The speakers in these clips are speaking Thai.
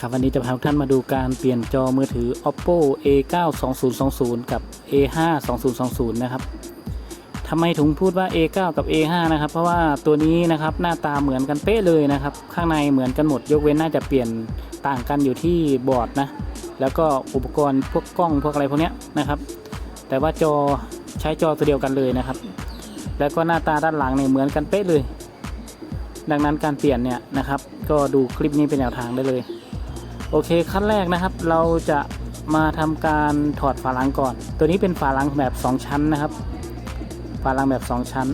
ครับวันนี้จะพาทุกท่านมาดูการเปลี่ยนจอมือถือ oppo a9 2020 กับ a5 2020 นะครับทำไมถึงพูดว่า a9 กับ a5 นะครับ เพราะว่าตัวนี้นะครับหน้าตาเหมือนกันเป๊ะเลยนะครับ ข้างในเหมือนกันหมดยกเว้นน่าจะเปลี่ยนต่างกันอยู่ที่บอร์ดนะ แล้วก็อุปกรณ์พวกกล้องพวกอะไรพวกนี้นะครับ แต่ว่าจอใช้จอตัวเดียวกันเลยนะครับ แล้วก็หน้าตาด้านหลังเนี่ยเหมือนกันเป๊ะเลย ดังนั้นการเปลี่ยนเนี่ยนะครับ ก็ดูคลิปนี้เป็นแนวทางได้เลย โอเคขั้นแรกนะครับ เราจะมาทำการถอดฝาหลังก่อน ตัวนี้เป็นฝาหลังแบบ 2 ชั้นนะครับ ฝาหลังแบบ 2 ชั้น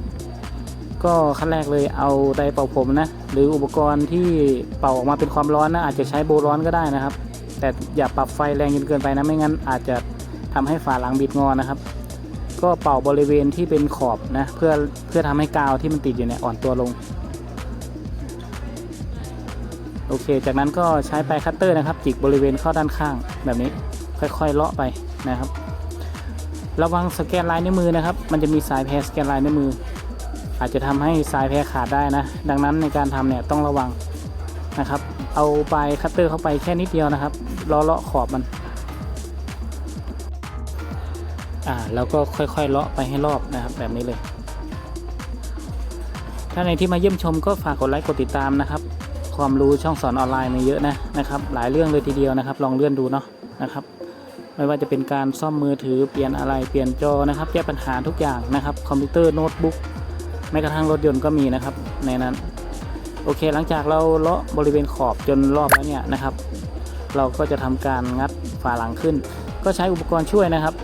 ก็ขั้นแรกเลยเอาไดเป่าผมนะ หรืออุปกรณ์ที่เป่าออกมาเป็นความร้อนนะ อาจจะใช้โบร้อนก็ได้นะครับ แต่อย่าปรับไฟแรงจนเกินไปนะ ไม่งั้นอาจจะทำให้ฝาหลังบิดงอนะครับ ก็เป่าบริเวณที่เป็นขอบนะ เพื่อเพื่อทำให้กาวที่มันติดอยู่เนี่ยอ่อนตัวลง โอเค จากนั้นก็ใช้ปลายคัตเตอร์นะครับ จิกบริเวณเข้าด้านข้างแบบนี้ค่อยๆเลาะไปนะครับ ระวังสแกนลายนิ้วมือนะครับ มันจะมีสายแพรสแกนลายนิ้วมือ อาจจะทำให้สายแพรขาดได้นะ ดังนั้นในการทำเนี่ยต้องระวังนะครับ เอาปลายคัตเตอร์เข้าไปแค่นิดเดียวนะครับเลาะเลาะขอบมันอ่าแล้วก็ค่อยๆเลาะไปให้รอบนะครับ แบบนี้เลย ถ้าในที่มาเยี่ยมชมก็ฝากกดไลค์กดติดตามนะครับ ความรู้ช่องสอนออนไลน์มีเยอะนะนะครับหลายเรื่องเลยทีเดียวนะครับ ลองเลื่อนดูเนาะนะครับ ไม่ว่าจะเป็นการซ่อมมือถือเปลี่ยนอะไรเปลี่ยนจอนะครับแก้ปัญหาทุกอย่างนะครับคอมพิวเตอร์โน้ตบุ๊กแม้กระทั่งรถยนต์ก็มีนะครับในนั้นโอเคหลังจากเราเลาะบริเวณขอบจนรอบแล้วเนี่ยนะครับ เราก็จะทำการงัดฝาหลังขึ้น ก็ใช้อุปกรณ์ช่วยนะครับ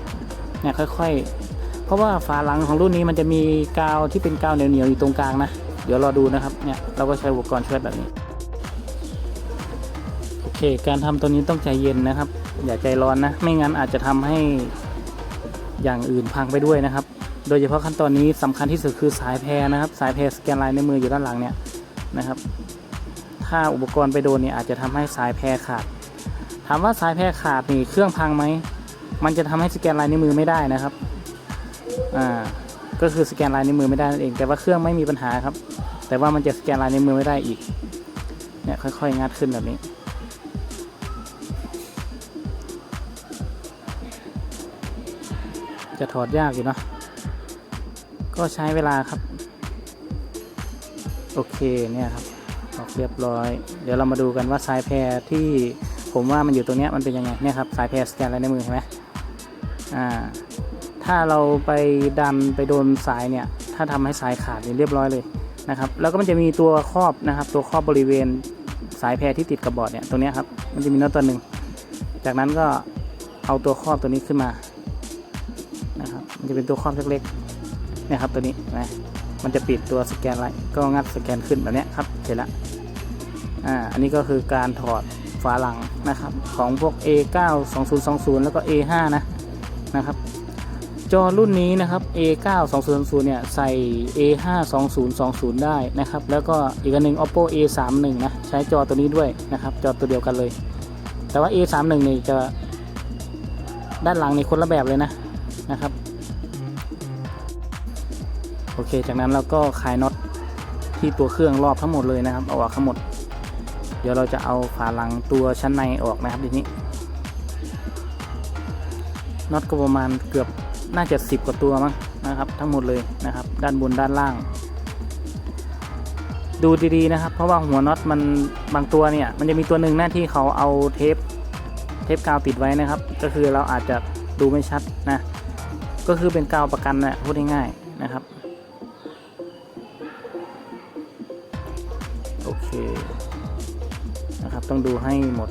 เนี่ยค่อยๆ เพราะว่าฝาหลังของรุ่นนี้มันจะมีกาวที่เป็นกาวเหนียวๆอยู่ตรงกลางนะเดี๋ยวรอดูนะครับเนี่ยเราก็ใช้อุปกรณ์ช่วยแบบนี้ เค การทำตัวนี้ต้องใจเย็นนะครับ อย่าใจร้อนนะ ไม่งั้นอาจจะทำให้อย่างอื่นพังไปด้วยนะครับ โดยเฉพาะขั้นตอนนี้สำคัญที่สุดคือสายแพรนะครับ สายแพรสแกนลายในมืออยู่ด้านหลังเนี่ยนะครับ ถ้าอุปกรณ์ไปโดนเนี่ยอาจจะทำให้สายแพรขาด ถามว่าสายแพรขาดนี่เครื่องพังไหม มันจะทำให้สแกนลายนิ้วมือไม่ได้นะครับ อ่า ก็คือสแกนลายนิ้วมือไม่ได้นั่นเอง แต่ว่าเครื่องไม่มีปัญหาครับ แต่ว่ามันจะสแกนลายนิ้วมือไม่ได้อีก เนี่ยค่อยๆงัดขึ้นแบบนี้ จะถอดยากอยู่เนาะก็ใช้เวลาครับ โอเคเนี่ยครับออกเรียบร้อย เดี๋ยวเรามาดูกันว่าสายแพรที่ผมว่ามันอยู่ตรงเนี้ยมันเป็นยังไงเนี่ยครับสายแพรสแกนอะไรในมือเห็นไหมอ่าถ้าเราไปดันไปโดนสายเนี่ย ถ้าทำให้สายขาดนี่เรียบร้อยเลยนะครับ แล้วก็มันจะมีตัวครอบนะครับ ตัวครอบบริเวณสายแพรที่ติดกับบอร์ดเนี่ยตรงเนี้ยครับมันจะมีน็อตตัวหนึ่งจากนั้นก็เอาตัวครอบตัวนี้ขึ้นมา มันจะเป็นตัวคอบเล็กๆเนี่ยครับตัวนี้นไหมมันจะปิดตัวสแกนไลท์ก็งัดสแกนขึ้นแบบนี้ครับเสร็จแล้วอ่าอันนี้ก็คือการถอดฝาหลังนะครับของพวก A9 2020 แล้วก็ A5 นะนะครับจอรุ่นนี้นะครับ A9 2020เนี่ยใส่ A5 2020 ได้นะครับ แล้วก็อีกอันหนึ่ง Oppo A31 นะใช้จอตัวนี้ด้วยนะครับ จอตัวเดียวกันเลย แต่ว่า A31 นี่จะด้านหลังนี่คนละแบบเลยนะนะครับ โอเค จากนั้นเราก็คลายน็อตที่ตัวเครื่องรอบทั้งหมดเลยนะครับเอาออกทั้งหมด เดี๋ยวเราจะเอาฝาหลังตัวชั้นในออกนะครับทีนี้น็อตก็ประมาณเกือบน่าจะสิบกว่าตัวมั้งนะครับ ทั้งหมดเลยนะครับ ด้านบนด้านล่าง ดูดีๆนะครับ เพราะว่าหัวน็อตมันบางตัวเนี่ยมันจะมีตัวหนึ่งหน้าที่เขาเอาเทปเทปกาวติดไว้นะครับ ก็คือเราอาจจะดูไม่ชัดนะก็คือเป็นกาวประกันนะพูดง่ายๆนะครับ เคนะครับต้องดูให้หมด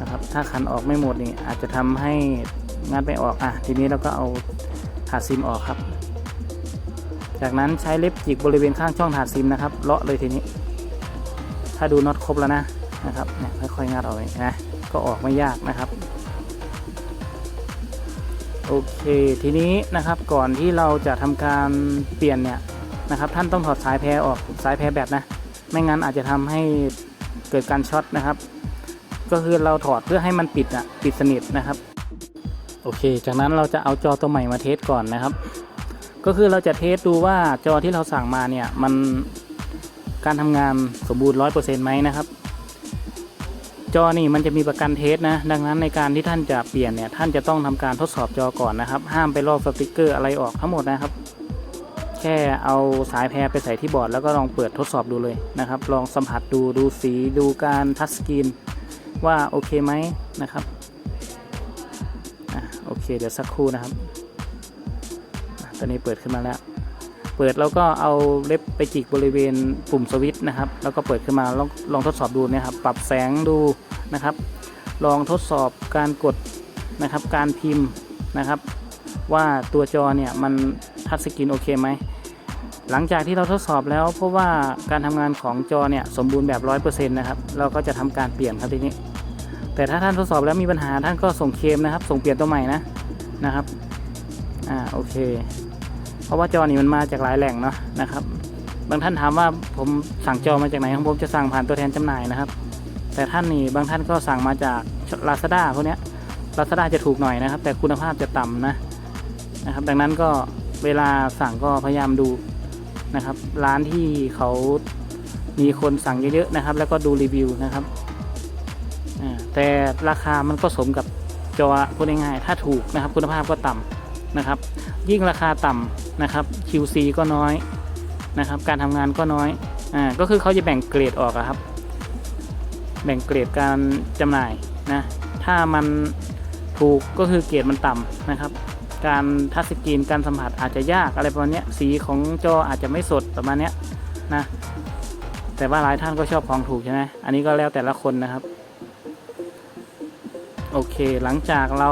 นะครับถ้าคันออกไม่หมดนี่อาจจะทำให้งานไปออกอะทีนี้เราก็เอาถาดซิมออกครับ จากนั้นใช้เล็บจิกบริเวณข้างช่องถาดซิมนะครับเลาะเลยทีนี้ ถ้าดูน็อตครบแล้วนะนะครับเนี่ยค่อยๆงัดออกเลยนะก็ออกไม่ยากนะครับโอเคทีนี้นะครับก่อนที่เราจะทำการเปลี่ยนเนี่ยนะครับท่านต้องถอดสายแพรออกสายแพรแบบนะ ไม่งั้นอาจจะทำให้เกิดการช็อตนะครับ ก็คือเราถอดเพื่อให้มันปิดอะปิดสนิทนะครับ โอเค จากนั้นเราจะเอาจอตัวใหม่มาเทสก่อนนะครับ ก็คือเราจะเทสดูว่าจอที่เราสั่งมาเนี่ยมันการทำงานสมบูรณ์ร้อยเปอร์เซ็นต์ไหมนะครับ จอนี่มันจะมีประกันเทสนะ ดังนั้นในการที่ท่านจะเปลี่ยนเนี่ยท่านจะต้องทำการทดสอบจอก่อนนะครับ ห้ามไปลอกสติกเกอร์อะไรออกทั้งหมดนะครับ แค่เอาสายแพรไปใส่ที่บอร์ดแล้วก็ลองเปิดทดสอบดูเลยนะครับ ลองสัมผัสดูดูสีดูการทัชสกรีนว่าโอเคไหมนะครับอะโอเคเดี๋ยวสักครู่นะครับ ตอนนี้เปิดขึ้นมาแล้ว เปิดแล้วก็เอาเล็บไปจิกบริเวณปุ่มสวิตช์นะครับ แล้วก็เปิดขึ้นมาลองลองทดสอบดูนะครับ ปรับแสงดูนะครับ ลองทดสอบการกดนะครับ การพิมพ์นะครับ ว่าตัวจอเนี่ยมัน ทัชสกรีนโอเคไหมหลังจากที่เราทดสอบแล้วเพราะว่าการทำงานของจอเนี่ยสมบูรณ์แบบ 100%นะครับเราก็จะทำการเปลี่ยนครับทีนี้ แต่ถ้าท่านทดสอบแล้วมีปัญหาท่านก็ส่งเคมนะครับ ส่งเปลี่ยนตัวใหม่นะนะครับอ่าโอเค เพราะว่าจอนี่มันมาจากหลายแหล่งเนาะนะครับ บางท่านถามว่าผมสั่งจอมาจากไหนของผมจะสั่งผ่านตัวแทนจำหน่ายนะครับ แต่ท่านนี่บางท่านก็สั่งมาจาก Lazada พวกเนี้ย Lazada จะถูกหน่อยนะครับ แต่คุณภาพจะต่ำนะนะครับ ดังนั้นก็ เวลาสั่งก็พยายามดูนะครับ ร้านที่เขามีคนสั่งเยอะๆนะครับ แล้วก็ดูรีวิวนะครับแต่ราคามันก็สมกับจอพูดง่ายๆถ้าถูกนะครับ คุณภาพก็ต่ำนะครับ ยิ่งราคาต่ำนะครับ QC ก็น้อยนะครับ การทำงานก็น้อยอ่าก็คือเขาจะแบ่งเกรดออกครับ แบ่งเกรดการจำหน่ายนะถ้ามันถูกก็คือเกรดมันต่ำนะครับ การทัชสกรีนการสัมผัสอาจจะยากอะไรประมาณนี้สีของจออาจจะไม่สดประมาณนี้นะแต่ว่าหลายท่านก็ชอบของถูกใช่ไหมอันนี้ก็แล้วแต่ละคนนะครับ โอเคหลังจากเรา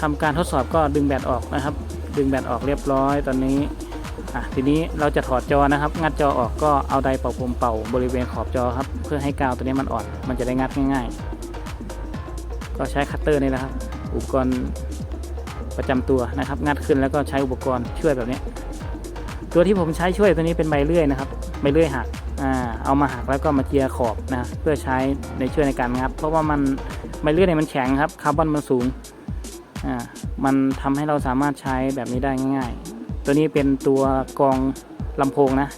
ทำการทดสอบก็ดึงแบตออกนะครับ ดึงแบตออกเรียบร้อยตอนนี้อะทีนี้เราจะถอดจอนะครับ งัดจอออกก็เอาไดร์เป่าผมเป่าบริเวณขอบจอครับ เพื่อให้กาวตัวนี้มันอ่อน มันจะได้งัดง่าย ๆ ก็ใช้คัตเตอร์นี่นะครับ อุปกรณ์ ประจำตัวนะครับ งัดขึ้นแล้วก็ใช้อุปกรณ์ช่วยแบบนี้ ตัวที่ผมใช้ช่วยตัวนี้เป็นใบเลื่อยนะครับใบเลื่อยหักเอามาหักแล้วก็มาเจียขอบนะเพื่อใช้ในช่วยในการงัด เพราะว่ามันใบเลื่อยเนี่ยมันแข็งครับคาร์บอนมันสูงมันทำให้เราสามารถใช้แบบนี้ได้ง่าย ๆ ตัวนี้เป็นตัวกรองลำโพงนะ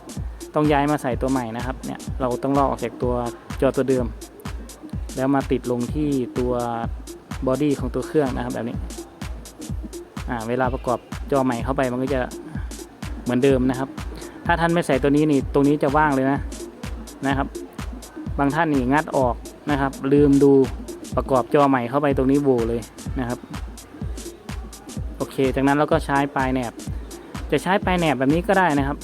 ต้องย้ายมาใส่ตัวใหม่นะครับเนี่ยเราต้องลอกออกจากตัวจอตัวเดิม แล้วมาติดลงที่ตัวบอดี้ของตัวเครื่องนะครับแบบนี้ เวลาประกอบจอใหม่เข้าไปมันก็จะเหมือนเดิมนะครับ ถ้าท่านไม่ใส่ตัวนี้นี่ตรงนี้จะว่างเลยนะนะครับ บางท่านนี่งัดออกนะครับ ลืมดูประกอบจอใหม่เข้าไปตรงนี้โหวเลยนะครับ โอเค จากนั้นเราก็ใช้ปลายแหนบ จะใช้ปลายแหนบแบบนี้ก็ได้นะครับ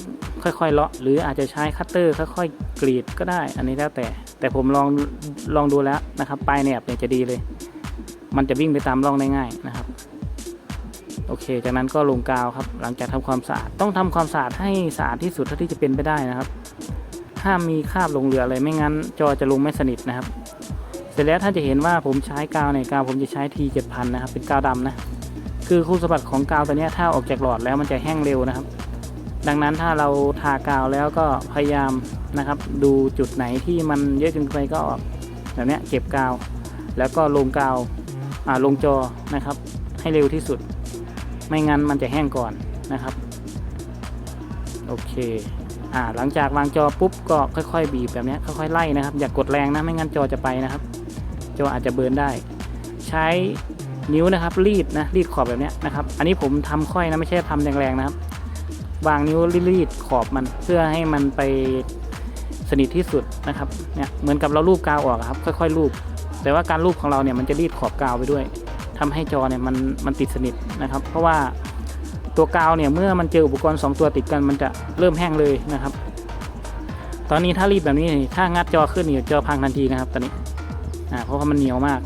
ค่อยๆเลาะหรืออาจจะใช้คัตเตอร์ค่อยๆกรีดก็ได้ อันนี้แล้วแต่ แต่ผมลองลองดูแล้วนะครับ ปลายแหนบเนี่ยจะดีเลย มันจะวิ่งไปตามร่องได้ง่ายนะครับ โอเค จากนั้นก็ลงกาวครับ หลังจากทำความสะอาด ต้องทำความสะอาดให้สะอาดที่สุดเท่าที่จะเป็นไปได้นะครับ ห้ามมีคราบลงเหลืออะไรไม่งั้น จอจะลงไม่สนิทนะครับ เสร็จแล้วท่านจะเห็นว่าผมใช้กาวในยกาวผมจะใช้ T 7000นนะครับ เป็นกาวดำนะ คือคุณสมบัติของกาวตัวนี้ถ้าออกจากหลอดแล้วมันจะแห้งเร็วนะครับ ดังนั้นถ้าเราทากาวแล้วก็พยายามนะครับ ดูจุดไหนที่มันเยอะจนไปก็แบบนี้เก็บกาว แล้วก็ลงกาวลงจอนะครับ ให้เร็วที่สุด ไม่งั้นมันจะแห้งก่อนนะครับ โอเคอ่าหลังจากวางจอปุ๊บก็ค่อยๆ บีบแบบนี้ค่อยๆไล่นะครับ อย่ากกดแรงนะไม่งั้นจอจะไปนะครับ จออาจจะเบิร์นได้ ใช้นิ้วนะครับรีดนะรีดขอบแบบนี้นะครับ อันนี้ผมทำค่อยนะไม่ใช่ทำแรงๆนะครับ วางนิ้วรีดขอบมันเพื่อให้มันไปสนิทที่สุดนะครับเนี่ยเหมือนกับเราลูบกาวออกครับ ค่อยๆลูบแต่ว่าการลูบของเราเนี่ยมันจะรีดขอบกาวไปด้วย ทำให้จอเนี่ยมันมันติดสนิทนะครับ เพราะว่าตัวกาวเนี่ยเมื่อมันเจออุปกรณ์ 2 ตัวติดกันมันจะเริ่มแห้งเลยนะครับ ตอนนี้ถ้ารีบแบบนี้ถ้างัดจอขึ้นเนี่ยจอพังทันทีนะครับตอนนี้อ่าเพราะว่ามันเหนียวมาก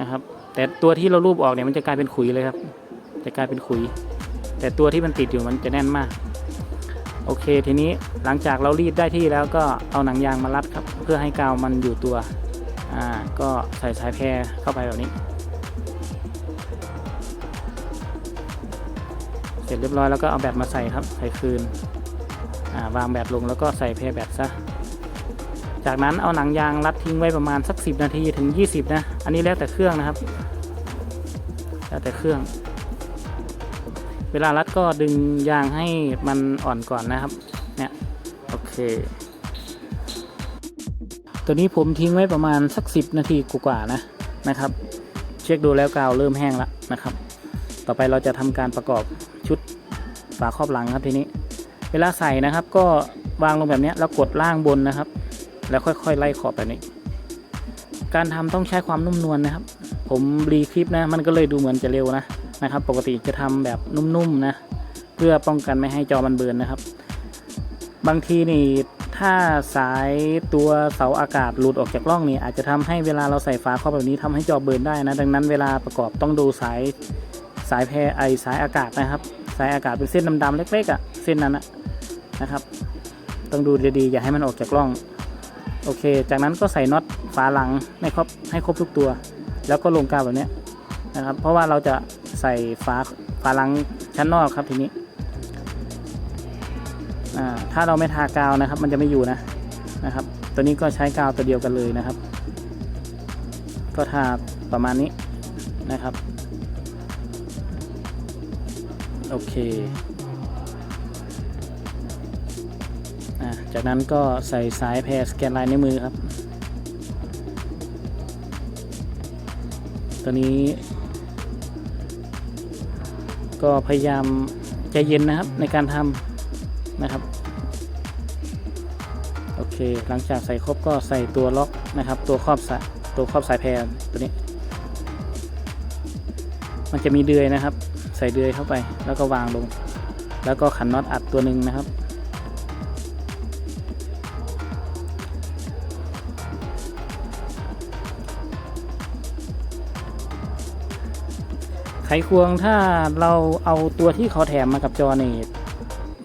นะครับ แต่ตัวที่เรารูปออกเนี่ยมันจะกลายเป็นขุยเลยครับ จะกลายเป็นขุย แต่ตัวที่มันติดอยู่มันจะแน่นมากโอเค ทีนี้หลังจากเรารีดได้ที่แล้วก็เอาหนังยางมารัดครับ เพื่อให้กาวมันอยู่ตัว อ่าก็ใส่สายแพรเข้าไปแบบนี้ เสร็จเรียบร้อยแล้วก็เอาแบตมาใส่ครับใส่คืนอ่าวางแบตลงแล้วก็ใส่แพรแบตซะจากนั้นเอาหนังยางรัดทิ้งไว้ประมาณสัก 10 นาทีถึง 20 นะ อันนี้แล้วแต่เครื่องนะครับ แล้วแต่เครื่อง เวลารัดก็ดึงยางให้มันอ่อนก่อนนะครับ เนี่ย โอเค ตัวนี้ผมทิ้งไว้ประมาณสักสิบนาทีกว่าๆนะนะครับ เช็คดูแล้วกาวเริ่มแห้งแล้วนะครับ ต่อไปเราจะทำการประกอบชุดฝาครอบหลังครับทีนี้ เวลาใส่นะครับ ก็วางลงแบบนี้แล้วกดล่างบนนะครับ แล้วค่อยๆไล่ขอบแบบนี้ การทำต้องใช้ความนุ่มนวลนะครับ ผมรีคลิปนะ มันก็เลยดูเหมือนจะเร็วนะนะครับ ปกติจะทำแบบนุ่มๆนะ เพื่อป้องกันไม่ให้จอมันเบิร์นนะครับ บางทีนี่ ถ้าสายตัวเสาอากาศหลุดออกจากร่องนี่อาจจะทำให้เวลาเราใส่ฝาครอบแบบนี้ทำให้จอเบิร์นได้นะ ดังนั้นเวลาประกอบต้องดูสายสายแพรไอสายอากาศนะครับ สายอากาศเป็นเส้นดำๆเล็กๆอะ่ะเส้นนั้นนะครับ ต้องดูดีๆอย่าให้มันออกจากร่องโอเค จากนั้นก็ใส่น็อตฝาหลังให้ครบให้ครบทุกตัว แล้วก็ลงกาวแบบนี้นะครับ เพราะว่าเราจะใส่ฝาฝาหลังชั้นนอกครับทีนี้ ถ้าเราไม่ทากาวนะครับ มันจะไม่อยู่นะนะครับ ตัวนี้ก็ใช้กาวตัวเดียวกันเลยนะครับ ก็ทาประมาณนี้นะครับ โอเคจากนั้นก็ใส่สายแพรสแกนลายในวมือครับ ตัวนี้ ก็พยายามใจเย็นนะครับในการทำ นะครับโอเคหลังจากใส่ครบก็ใส่ตัวล็อกนะครับ ตัวครอบสายตัวครอบสายแพรตัวนี้ มันจะมีเดือยนะครับ ใส่เดือยเข้าไปแล้วก็วางลง แล้วก็ขันน็อตอัดตัวหนึ่งนะครับไขควงถ้าเราเอาตัวที่เขาแถมมากับจอนี่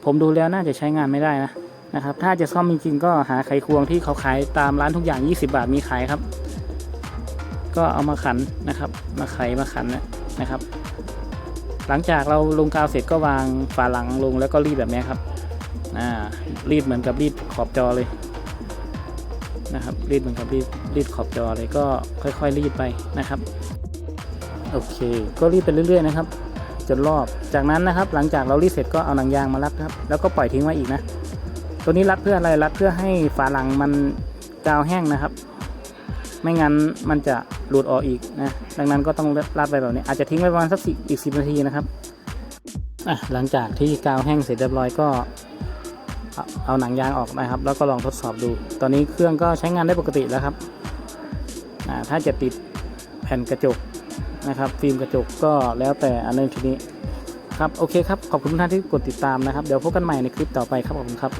ผมดูแล้วน่าจะใช้งานไม่ได้นะนะครับ ถ้าจะซ่อมจริงๆก็หาไขควงที่เขาขายตามร้านทุกอย่าง 20 บาทมีขายครับ ก็เอามาขันนะครับ มาไขมาขันนะนะครับ หลังจากเราลงกาวเสร็จก็วางฝาหลังลงแล้วก็รีดแบบนี้ครับอ่ารีดเหมือนกับรีดขอบจอเลยนะครับรีดเหมือนกับรีดรีดขอบจอเลยก็ค่อยๆรีดไปนะครับ โอเค ก็รีดไปเรื่อย ๆ นะครับ จนรอบ จากนั้นนะครับหลังจากเรารีดเสร็จก็เอาหนังยางมารัดครับ แล้วก็ปล่อยทิ้งไว้อีกนะ ตัวนี้รัดเพื่ออะไรรัดเพื่อให้ฝาหลังมันกาวแห้งนะครับ ไม่งั้นมันจะหลุดออกอีกนะ ดังนั้นก็ต้องรัดไปแบบนี้ อาจจะทิ้งไว้ประมาณสักสิอีกสิบนาทีนะครับอะหลังจากที่กาวแห้งเสร็จเรียบร้อยก็เอาหนังยางออกนะครับ แล้วก็ลองทดสอบดู ตอนนี้เครื่องก็ใช้งานได้ปกติแล้วครับถ้าจะติดแผ่นกระจก นะครับ ฟิล์มกระจกก็แล้วแต่อันนึงทีนี้ครับโอเคครับขอบคุณทุกท่านที่กดติดตามนะครับ เดี๋ยวพบกันใหม่ในคลิปต่อไปครับขอบคุณครับ